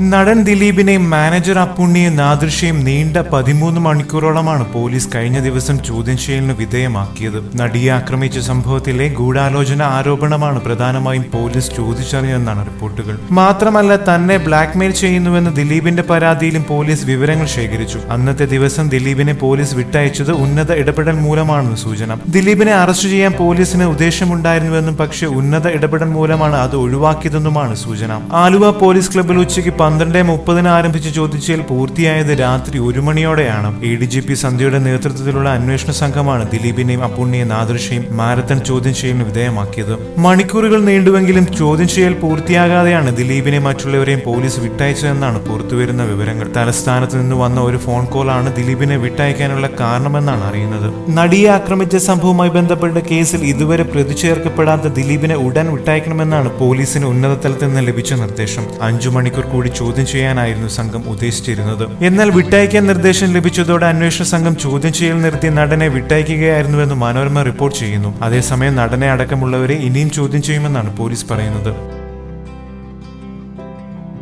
നടൻ ദിലീപിനെ മാനേജർ അപ്പുണ്ണിയെ നാദൃശ്യം നീണ്ട പതിമൂന്ന് മണിക്കൂറോളമാണ് പോലീസ് കഴിഞ്ഞ ദിവസം ചോദ്യം ചെയ്യലിന് വിധേയമാക്കിയത്. നടിയെ ആക്രമിച്ച സംഭവത്തിലെ ഗൂഢാലോചന ആരോപണമാണ് പ്രധാനമായും പോലീസ് ചോദിച്ചറിഞ്ഞതെന്നാണ് റിപ്പോർട്ടുകൾ. മാത്രമല്ല തന്നെ ബ്ലാക്ക്മെയിൽ ചെയ്യുന്നുവെന്ന് ദിലീപിന്റെ പരാതിയിലും പോലീസ് വിവരങ്ങൾ ശേഖരിച്ചു. അന്നത്തെ ദിവസം ദിലീപിനെ പോലീസ് വിട്ടയച്ചത് ഉന്നത ഇടപെടൽ മൂലമാണെന്ന് സൂചന. ദിലീപിനെ അറസ്റ്റ് ചെയ്യാൻ പോലീസിന് ഉദ്ദേശമുണ്ടായിരുന്നുവെന്നും പക്ഷേ ഉന്നത ഇടപെടൽ മൂലമാണ് അത് ഒഴിവാക്കിയതെന്നുമാണ് സൂചന. ആലുവ പോലീസ് ക്ലബ്ബിൽ ഉച്ചയ്ക്ക് പന്ത്രണ്ട് മുപ്പതിന് ആരംഭിച്ച ചോദ്യചെയ്യൽ പൂർത്തിയായത് രാത്രി ഒരു മണിയോടെയാണ്. എ ഡി ജി പി സന്ധ്യയുടെ നേതൃത്വത്തിലുള്ള അന്വേഷണ സംഘമാണ് ദിലീപിനെയും അപ്പുണ്ണിയെ നാദൃശയും മാരത്തൺ ചോദ്യം ചെയ്യലിന് വിധേയമാക്കിയത്. മണിക്കൂറുകൾ നീണ്ടുവെങ്കിലും ചോദ്യം ചെയ്യൽ പൂർത്തിയാകാതെയാണ് ദിലീപിനെ മറ്റുള്ളവരെയും പോലീസ് വിട്ടയച്ചതെന്നാണ് പുറത്തുവരുന്ന വിവരങ്ങൾ. തലസ്ഥാനത്ത് നിന്ന് വന്ന ഒരു ഫോൺ കോളാണ് ദിലീപിനെ വിട്ടയക്കാനുള്ള കാരണമെന്നാണ് അറിയുന്നത്. നടിയെ ആക്രമിച്ച സംഭവവുമായി ബന്ധപ്പെട്ട കേസിൽ ഇതുവരെ പ്രതി ചേർക്കപ്പെടാത്ത ദിലീപിനെ ഉടൻ വിട്ടയക്കണമെന്നാണ് പോലീസിന് ഉന്നതതലത്തിൽ നിന്ന് ലഭിച്ച നിർദ്ദേശം. അഞ്ചു മണിക്കൂർ കൂടി ചോദ്യം ചെയ്യാനായിരുന്നു സംഘം ഉദ്ദേശിച്ചിരുന്നത്. എന്നാൽ വിട്ടയക്കാൻ നിർദ്ദേശം ലഭിച്ചതോടെ അന്വേഷണ സംഘം ചോദ്യം ചെയ്യൽ നിർത്തി നടനെ വിട്ടയക്കുകയായിരുന്നുവെന്ന് മനോരമ റിപ്പോർട്ട് ചെയ്യുന്നു. അതേസമയം നടനെ അടക്കമുള്ളവരെ ഇനിയും ചോദ്യം ചെയ്യുമെന്നാണ് പോലീസ് പറയുന്നത്.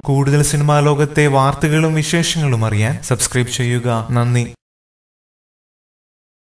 കൂടുതൽ സിനിമാ ലോകത്തെ വാർത്തകളും വിശേഷങ്ങളും അറിയാൻ സബ്സ്ക്രൈബ് ചെയ്യുക. നന്ദി.